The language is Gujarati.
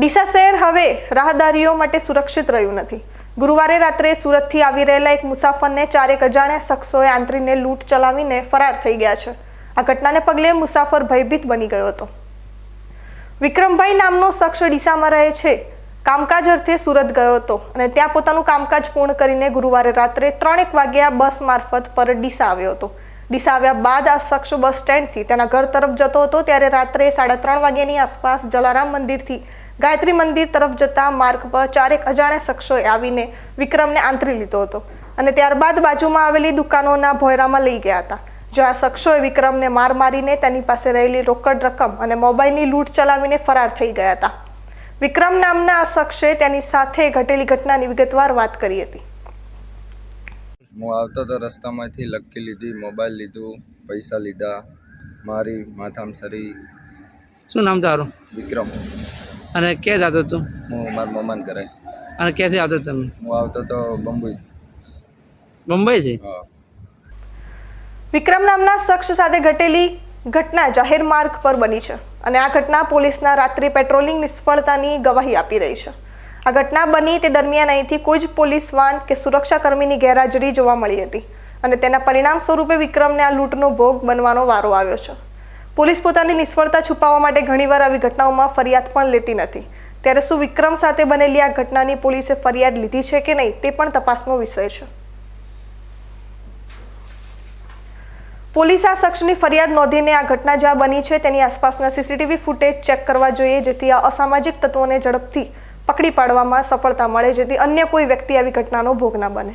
ડીસા શહેર હવે રાહદારીઓ માટે સુરક્ષિત રહ્યું નથી. ગુરુવારે રાત્રે સુરતથી આવી રહેલા એક મુસાફરને ચારેક અજાણ્યા શખ્સોએ આંતરીને લૂંટ ચલાવીને ફરાર થઈ ગયા છે. આ ઘટનાને પગલે મુસાફર ભયભીત બની ગયો હતો. વિક્રમભાઈ નામનો શખ્સ ડીસામાં રહે છે. કામકાજ અર્થે સુરત ગયો હતો અને ત્યાં પોતાનું કામકાજ પૂર્ણ કરીને ગુરુવારે રાત્રે ત્રણેક વાગ્યા બસ મારફત પર ડીસા આવ્યો હતો. ડીસા બાદ આ શખ્સ બસ સ્ટેન્ડથી તેના ઘર તરફ જતો હતો ત્યારે રાત્રે સાડા ત્રણ વાગ્યાની આસપાસ જલારામ મંદિરથી ગાયત્રી મંદિર તરફ જતા માર્ગ પર ચારેક અજાણ્યા શખ્સોએ આવીને વિક્રમને આંતરી લીધો હતો અને ત્યારબાદ બાજુમાં આવેલી દુકાનોના ભોયરામાં લઈ ગયા હતા, જ્યાં આ શખ્સોએ વિક્રમને માર મારીને તેની પાસે રહેલી રોકડ રકમ અને મોબાઈલની લૂંટ ચલાવીને ફરાર થઈ ગયા હતા. વિક્રમ નામના આ શખ્સે તેની સાથે ઘટેલી ઘટનાની વિગતવાર વાત કરી હતી. હું આવતો તો રસ્તામાંથી લકી લીધી મોબાઈલ લીધું પૈસા લીધા મારી માથામાં સરી. શું નામ તારું? વિક્રમ. અને ક્યાં જતો તું? હું મારા મમાન કરે અને ક્યાંથી આવતો તમે? હું આવતો તો બંબઈ મુંબઈથી હા. વિક્રમ નામના શખ્સ સાથે ઘટેલી ઘટના જાહેર માર્ગ પર બની છે. અને આ ઘટના પોલીસના રાત્રિ પેટ્રોલિંગ નિષ્ફળતાની ગવાહી આપી રહી છે. આ ઘટના બની તે દરમિયાન અહીંથી કોઈ જ પોલીસ વાન કે સુરક્ષાકર્મીની ગેરહાજરી જોવા મળી હતી અને તેના પરિણામ સ્વરૂપે વિક્રમને આ લૂંટનો ભોગ બનવાનો વારો આવ્યો છે. પોલીસ પોતાની નિષ્ફળતા છુપાવવા માટે ઘણીવાર આવી ઘટનાઓમાં ફરિયાદ પણ લેતી નથી. ત્યારે શું વિક્રમ સાથે બનેલી આ ઘટનાની પોલીસે ફરિયાદ લીધી છે કે નહીં તે પણ તપાસનો વિષય છે. પોલીસ આ શખ્સની ફરિયાદ નોંધીને આ ઘટના જ્યાં બની છે તેની આસપાસના સીસીટીવી ફૂટેજ ચેક કરવા જોઈએ, જેથી આ અસામાજિક તત્વોને ઝડપથી પકડી પાડવામાં સફળતા મળે જેથી અન્ય કોઈ વ્યક્તિ આવી ઘટનાનો ભોગ ના બને.